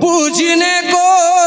पूजने को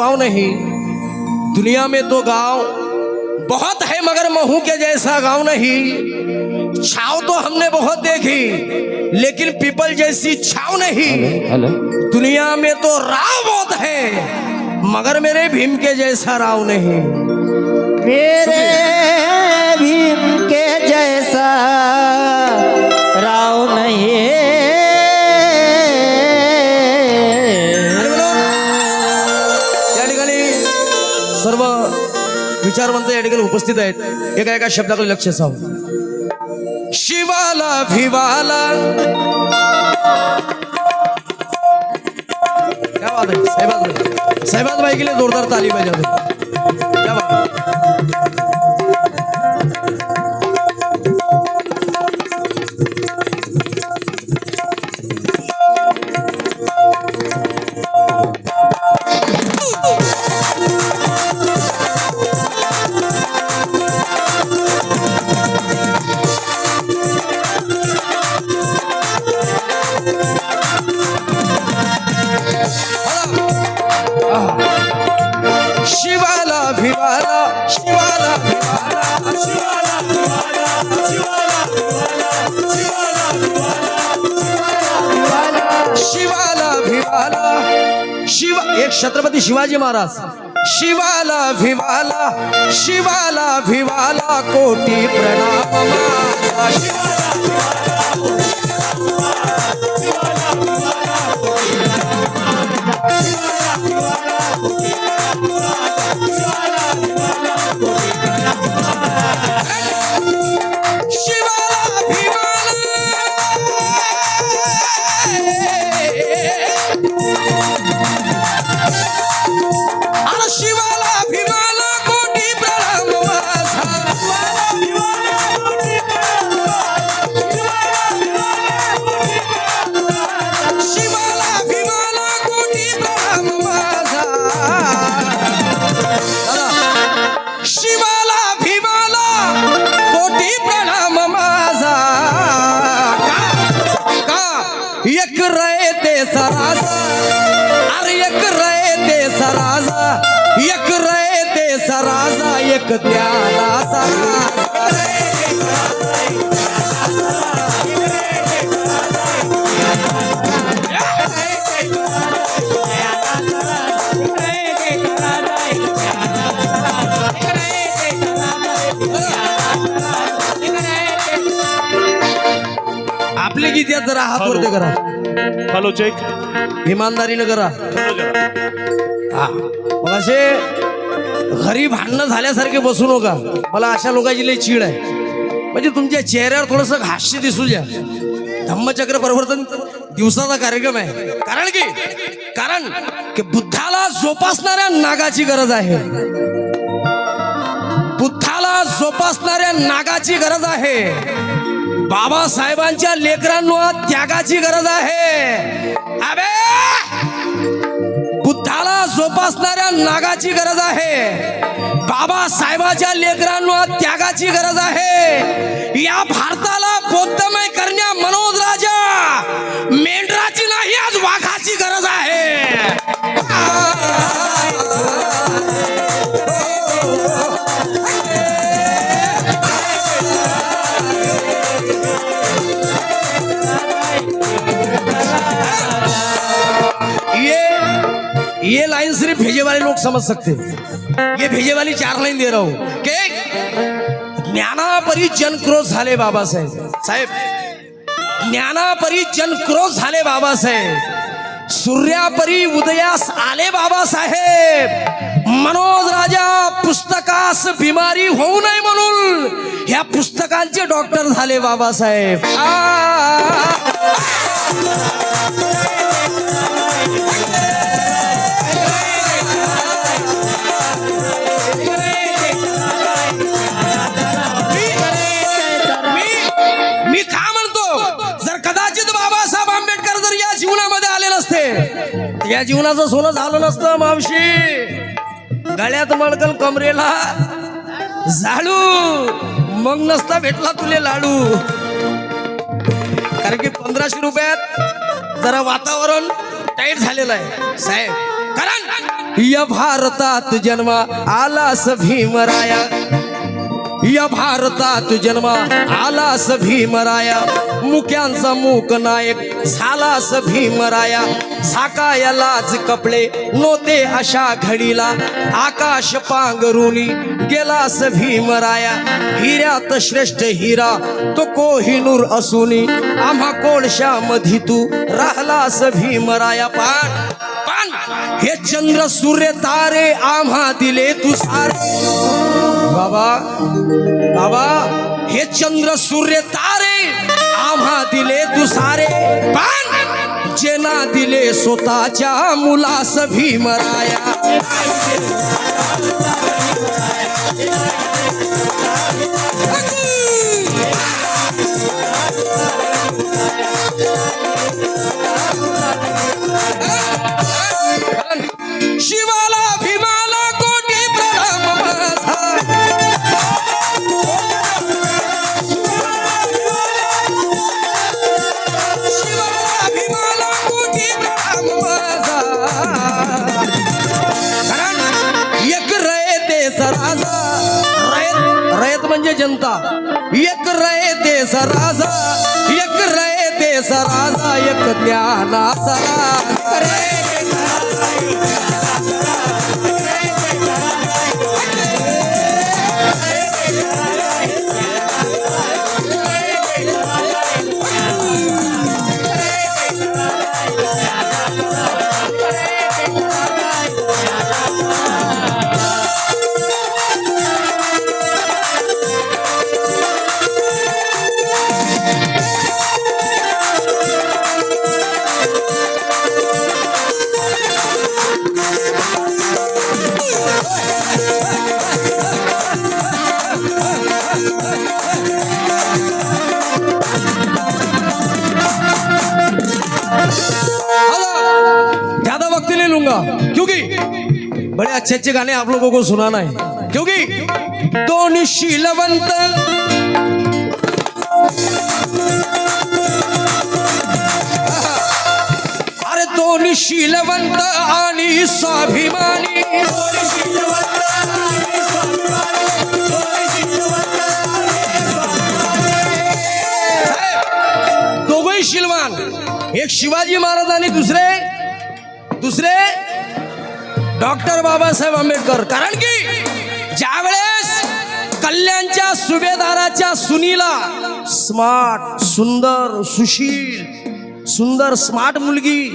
पाव नहीं। दुनिया में तो गाँव बहुत है मगर महू के जैसा गाँव नहीं। छाव तो हमने बहुत देखी लेकिन पीपल जैसी छाव नहीं। दुनिया में तो राव बहुत है मगर मेरे भीम के जैसा राव नहीं। मेरे भीम के जैसा राव नहीं। उपस्थित आहेत. एका एका शब्दाकडे लक्ष असावं शिवाला भिवाला. काय वाद आहे. साहेबाज साहेबाज बाई के जोरदार ताली पाहिजे शिवाला भिवाला. शिवा एक छत्रपती शिवाजी महाराज. शिवाला भिवाला शिवाला भिवाला कोटी प्रणाम शिवाला एक त्याला आपले गीत यात जरा हात वरते करा. Hello check. इमानदारीनं करा. हा. मग असे घरी भांडणं झाल्यासारखे बसू नका. मला अशा लोकांची लई चीड आहे. म्हणजे तुमच्या चेहऱ्यावर थोडस हास्य दिसू द्या. धम्मचक्र परिवर्तन दिवसाचा कार्यक्रम आहे. कारण की कारण की बुद्धाला जोपासणाऱ्या नागाची गरज आहे. बुद्धाला जोपासणाऱ्या नागाची गरज आहे. बाबासाहेबांच्या लेकरांना त्यागाची गरज आहे. अबे! जोपासणाऱ्या नागाची गरज आहे. बाबासाहेबाच्या लेकरांना त्यागाची गरज आहे. या भारताला बौद्धमय करण्या म्हणून समझ सकते ये भेजे वाली चार लाइन दे रहा हूँ। के? ज्ञानापरी जनक्रोध झाले बाबासाहेब साहेब। ज्ञानापरी जनक्रोध झाले बाबासाहेब सूर्यापरी उदयास आले बाबासाहेब मनोज राजा, पुस्तकास बिमारी होऊ नये म्हणून ह्या पुस्तकांचे डॉक्टर झाले बाबासाहेब आ! या जीवनाचं सोनं झालं नसतं मावशी. गळ्यात मडकल कमरेला झाडू. मग नसता भेटला तुले लाडू. कारण की पंधराशे रुपयात जरा वातावरण टाईट झालेलं आहे. साहेब कारण! या भारतात जन्म आलास भीमराया. या भारतात जन्म आलास भीमराया. मुक्यांचा मूक नायक झालास भीमराया. झाकाया कपडे नोते अशा घडीला. आकाश पांघरुनी गेलास भीमराया. हिऱ्यात श्रेष्ठ हिरा तो कोहिनूर असूनी. आम्हा कोळशामधी तू राहलास भीमराया. पाठ. हे चंद्र सूर्य तारे आम्हा दिले तू सारे. बाबा बाबा हे चंद्र सूर्य तारे आम्हा दिले तू सारे. पण जेना दिले स्वतःच्या मुलास भीमराया. जनता एक रयतेचा राजा एक रयतेचा राजा एक ज्ञानाचा राजा. बड़े अच्छे गाने आप लोगों को सुनाना है। क्योंकि दोनों शीलवंत अरे शीलवंत आणि स्वाभिमानी। दोघही शिलवान। एक शिवाजी महाराज आणि दुसरे दुसरे डॉक्टर बाबासाहेब आंबेडकर. कारण की ज्यावेळेस कल्याणच्या सुभेदाराच्या सुनीला स्मार्ट सुंदर सुशील सुंदर स्मार्ट मुलगी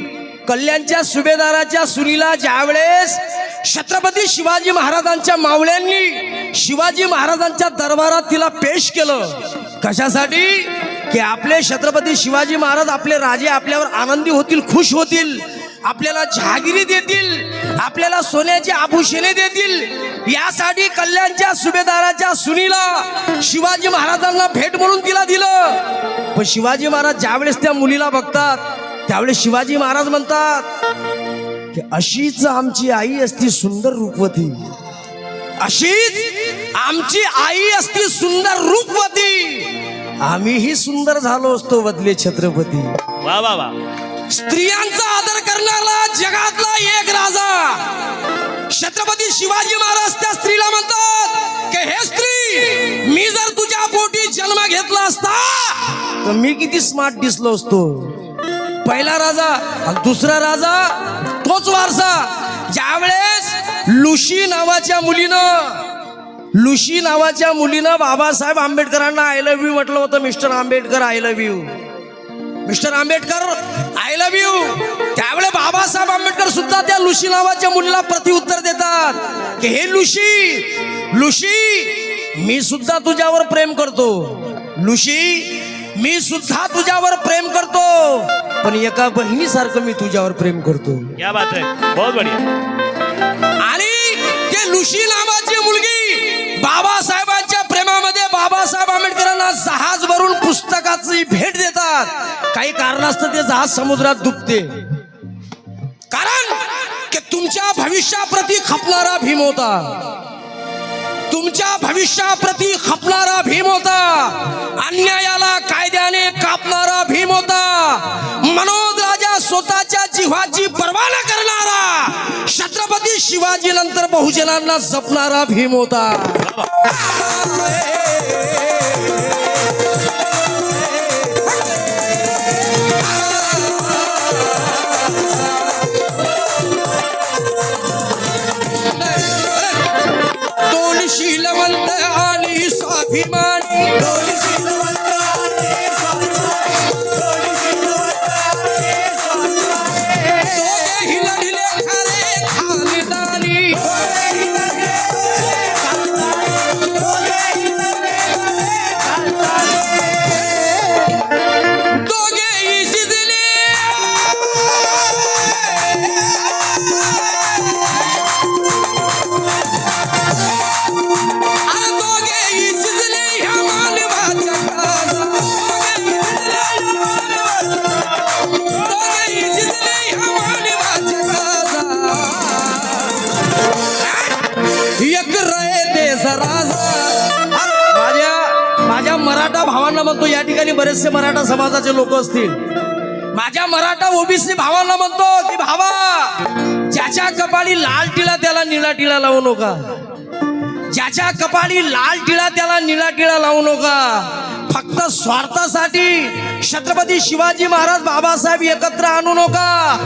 कल्याणच्या सुभेदाराच्या सुनीला ज्यावेळेस छत्रपती शिवाजी महाराजांच्या मावळ्यांनी शिवाजी महाराजांच्या दरबारात तिला पेश केलं कशासाठी? की आपले छत्रपती शिवाजी महाराज आपले राजे आपल्यावर आनंदी होतील खुश होतील. आपल्याला जहागिरी देतील आपल्याला सोन्याची आभूषणे देतील. यासाठी कल्याणच्या सुभेदाराच्या सुनीला शिवाजी महाराजांना भेट म्हणून तिला दिलं. पण शिवाजी महाराज ज्यावेळेस त्या मुलीला बघतात त्यावेळेस शिवाजी महाराज म्हणतात की अशीच आमची आई असती सुंदर रूपवती. अशीच आमची आई असती सुंदर रूपवती. आम्हीही सुंदर झालो असतो बदले छत्रपती. वा वा वा. स्त्रियांचा आदर करणारा जगातला एक राजा. छत्रपती शिवाजी महाराज त्या स्त्रीला म्हणतात की हे स्त्री मी जर तुझ्या पोटी जन्म घेतला असता तर मी किती स्मार्ट दिसलो असतो. पहिला राजा आणि दुसरा राजा तोच वारसा. ज्यावेळेस लुशी नावाच्या मुलीनं लुशी नावाच्या मुलीनं बाबासाहेब आंबेडकरांना आय लव्ह यू म्हटलं होतं mister Ambedkar I love you mister Ambedkar I love you त्यावेळे बाबासाहेब आंबेडकर सुद्धा त्या लुशी नावाच्या मुलीला प्रतिउत्तर देतात. की हे लुशी लुशी मी सुद्धा तुझ्यावर प्रेम करतो. लुशी मी सुद्धा तुझ्यावर प्रेम करतो. पण एका बहिणीसारखं मी तुझ्यावर प्रेम करतो. क्या बात है. बहुत बढ़िया. आणि ते लुशी नावाची मुलगी प्रेमामध्ये बाबासाहेब आंबेडकरांना जहाज भरून पुस्तकाची भेट देतात. काही कारणास्तव ते जहाज समुद्रात डुबते कारण की तुमच्या भविष्याप्रती खपणारा भीम होता. तुमच्या भविष्याप्रती खपणारा भीम होता. अन्यायाला कायद्याने कापणारा भीम होता. मनोज राजा स्वतःच्या जिव्हाची पर्वा न करणारा छत्रपती शिवाजी नंतर बहुजनांना जपणारा भीम होता. या मराठा समाजाचे लोक असतील. माझ्या मराठा ओबीसी भावांना म्हणतो की भावा ज्याच्या कपाळी लाल टिळा त्याला निळा टिळा लावू नका. ज्याच्या कपाळी लाल टिळा त्याला निळा टिळा लावू नका. फक्त स्वार्थासाठी छत्रपती शिवाजी महाराज बाबासाहेब एकत्र आणू नका.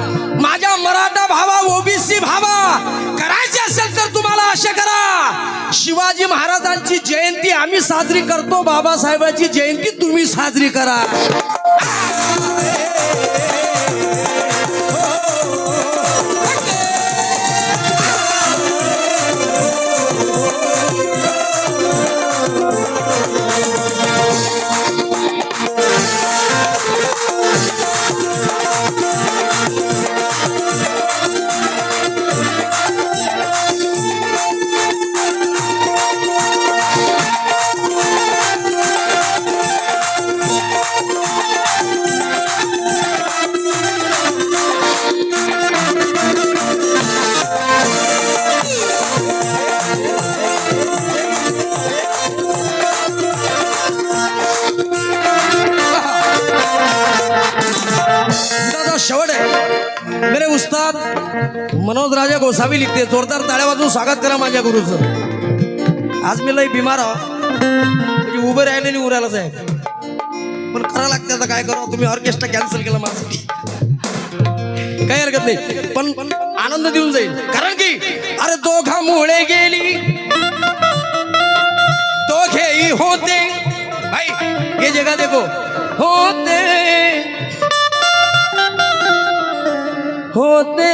माझ्या मराठा भावा ओबीसी भावा करायचे असेल तर तुम्हाला असे करा. शिवाजी महाराजांची जयंती आम्ही साजरी करतो बाबासाहेबांची जयंती तुम्ही साजरी करा. मनोज लिखते. जोरदार ताळ्या वाजून स्वागत करा माझ्या गुरुचं. आज मी लई बिमार म्हणजे उभं राहिले आणि उरायला साहेब. पण करा लागतं आता काय करावं? तुम्ही ऑर्केस्ट्रा कॅन्सल केलं माझं काही हरकत नाही. पण आनंद देऊन जाईल. कारण की अरे दोघामुळे गेली. दोघेही होते. भाई हे जगा देखो. होते. होते.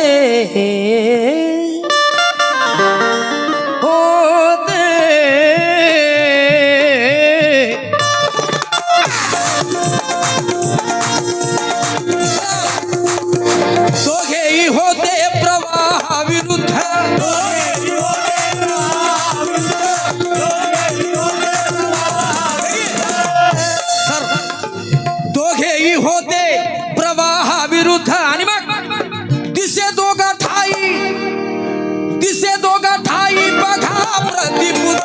होते प्रवाहा विरुद्ध आणि मग दिसे दोघा ठाई दिसे दोघा ठाई बघा प्रतिबुद्ध.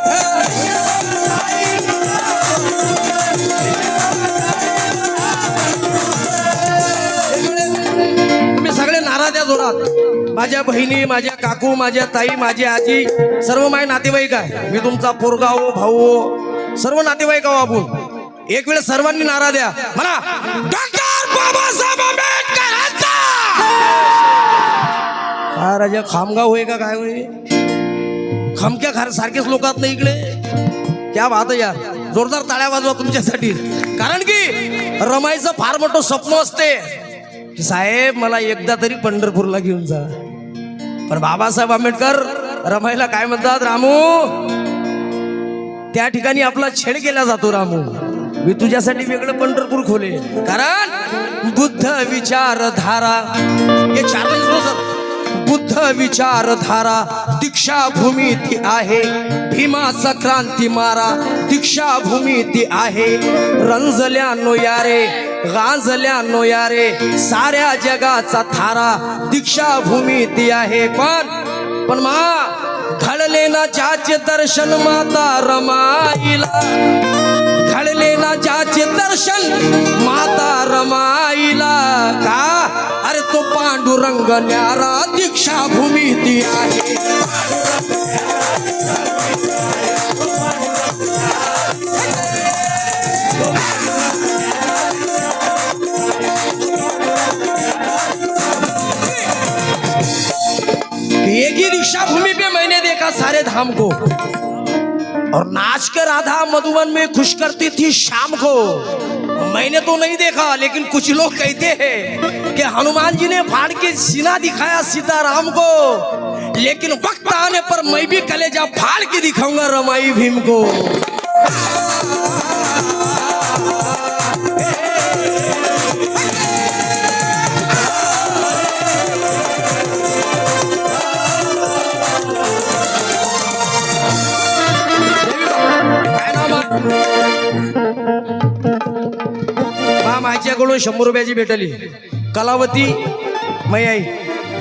तुम्ही सगळे नाराज या जोरात. माझ्या बहिणी माझ्या काकू माझ्या ताई माझी आजी सर्व माझे नातेवाईक आहे. मी तुमचा पोरगाव हो, भाऊ हो, सर्व नातेवाईक आहो आपण. एक वेळ सर्वांनी नारा द्या. म्हणा डॉक्टर बाबासाहेब आंबेडकरांचा! हा राजा खामगाव होय का काय होय? खामक्या खार सारखेच लोक आहेत ना इकडे? क्या बात आहे यार. जोरदार ताळ्या वाजवा तुमच्यासाठी. कारण की रमायचं फार मोठं स्वप्न असते. की साहेब मला एकदा तरी पंढरपूरला घेऊन जा. पण बाबासाहेब आंबेडकर रमायला काय म्हणतात रामू? त्या ठिकाणी आपला छेड केला जातो रामू. मी तुझ्यासाठी वेगळं पंढरपूर खोले कारण बुद्ध विचारधारा हे चार बुद्ध विचारधारा दीक्षाभूमी ती आहे. भीमाचा क्रांती मारा दीक्षाभूमी ती आहे. रंजल्या नो यारे गांजल्या नो यारे साऱ्या जगाचा थारा दीक्षाभूमी ती आहे. पण पण मा घडले ना ज्याचे दर्शन माता रमाईला. घडले ना ज्याचे दर्शन माता रमाईला का? अरे तो पांडुरंग न्यारा दीक्षाभूमी ती आहे. एक ही दीक्षा भूमि पे मैंने देखा सारे धाम को। और नाच के राधा मधुबन में खुश करती थी शाम को। मैंने तो नहीं देखा, लेकिन कुछ लोग कहते हैं कि हनुमान जी ने फाड़ के सीना दिखाया सीताराम को। लेकिन वक्त आने पर मैं भी कलेजा फाड़ के दिखाऊँगा रमाई भीम को। मा शंभर रुपयाची भेटली. कलावती मै आई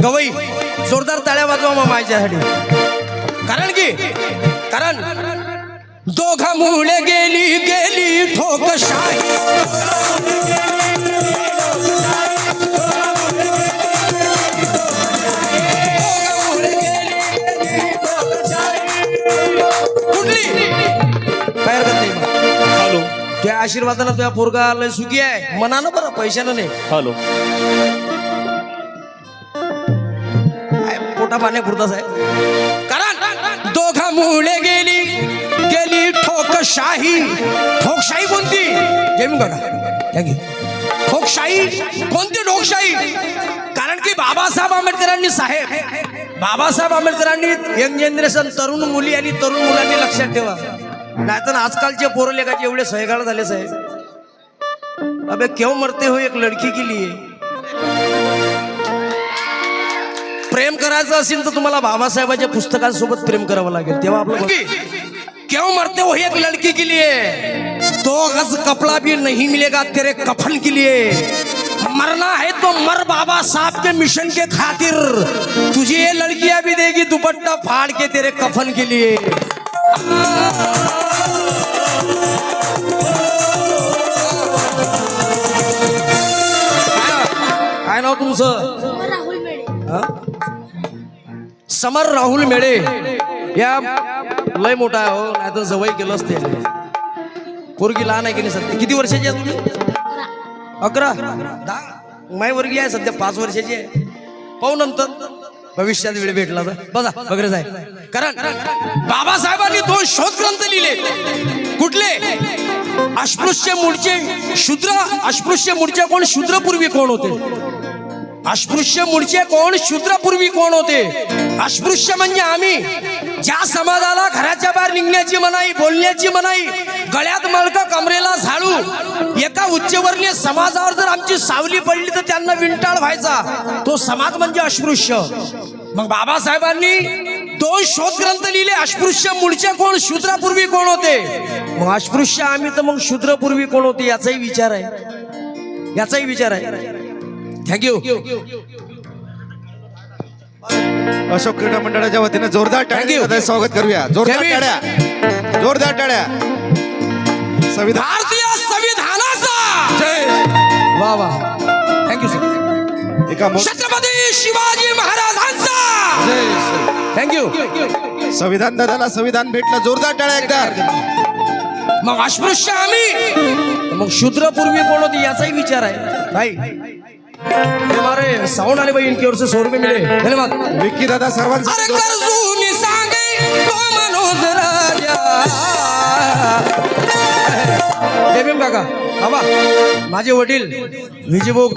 गवई जोरदार ताळ्या वाजवा मग माझ्यासाठी. कारण की कारण दोघा मुळे गेली गेली ठोक शाही त्या आशीर्वादानं तुझ्या पोरगा लय सुखी आहे. मनानं बरं पैशानं नाही. हॅलो. पोटा पाण्यापुरताच आहे कारण दोघा मुळे गेली गेली ठोकशाही. ठोकशाही कोणती? जेमी बघा. ठोकशाही? कोणती ठोकशाही? कारण की बाबासाहेब आंबेडकरांनी साहेब बाबासाहेब आंबेडकरांनी यंग जनरेशन तरुण मुली आणि तरुण मुलांनी लक्षात ठेवा. नाहीतर आजकालचे पोरं लेखाचे एवढे सहगाळ झाले साहेब. अबे क्यों मरते हो एक लड़की के लिए प्रेम करायचं असेल तर तुम्हाला बाबासाहेबांच्या पुस्तकांसोबत प्रेम करावं लागेल. तेव्हा आपलं क्यों मरते हो एक लड़की के लिए दो गज कपड़ा भी नहीं मिलेगा तेरे कफन के लिए मरना है तो मर बाबा साहब के मिशन के खातिर. तुझे ये लड़कियां भी देगी दुपट्टा फाड़ के तेरे कफन के लिए. तुमचं? राहुल मेळे? समर राहुल मेळे. या लय मोठा आहे हो नाही तर जवळ केलं असते. पोरगी लहान आहे की नाही सध्या? किती वर्षाची आहे तुम्ही अकरा. दहा? माय वर्गी आहे सध्या पाच वर्षाची आहे. पाहू नंतर. भविष्यात वेळ भेटला तर. बघा वगैरे जाय. कारण बाबासाहेबांनी दोन शोध ग्रंथ लिहिले. कुठले? अस्पृश्य मूळचे शूद्र अस्पृश्य मूळचे कोण? शूद्रपूर्वी कोण होते? अस्पृश्य मुळचे कोण? शूद्रपूर्वी कोण होते? अस्पृश्य म्हणजे आम्ही. ज्या समाजाला घराच्या बाहेर निघण्याची मनाई बोलण्याची मनाई गळ्यात मळक कमरेला झाडू एका उच्चवर्णीय समाजावर जर आमची सावली पडली तर त्यांना विंटाळ व्हायचा. तो समाज म्हणजे अस्पृश्य. मग बाबासाहेबांनी दोन शोध ग्रंथ लिहिले. अस्पृश्य मुळचे कोण? शूद्रापूर्वी कोण होते? मग अस्पृश्य आम्ही तर मग शूद्रपूर्वी कोण होते? याचाही विचार आहे. याचाही विचार आहे. थँक्यू अशोक क्रीडा मंडळाच्या वतीने जोरदार. टाळ्या स्वागत करूया. जोरदार. टाळ्या. जोरदार टाळ्या. संविधान संविधानाचा! जय! वा वा थँक्यू सर एका छत्रपती शिवाजी महाराजांचा! जय थँक्यू संविधान दादाला संविधान भेटलं. जोरदार टाळ्या एकदा. मग अस्पृश्य आम्ही. मग शूद्रपूर्वी कोण होती याचाही विचार आहे. भाई हमारे साउंड वाले भाई इनकी ओर से सौ रुपये मिले। धन्यवाद। विक्की दादा भीम काका बाबा माझे वडील विजयभाऊ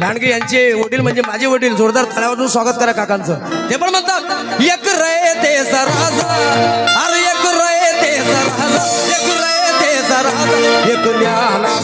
दांडगे यांचे वडील म्हणजे माझे वडील जोरदार थाळ्यावरून स्वागत करा काकांचं. ते पण म्हणतात एक रे ते राजा अरे एक रे ते राजा एक रे ते राजा एक ज्ञाना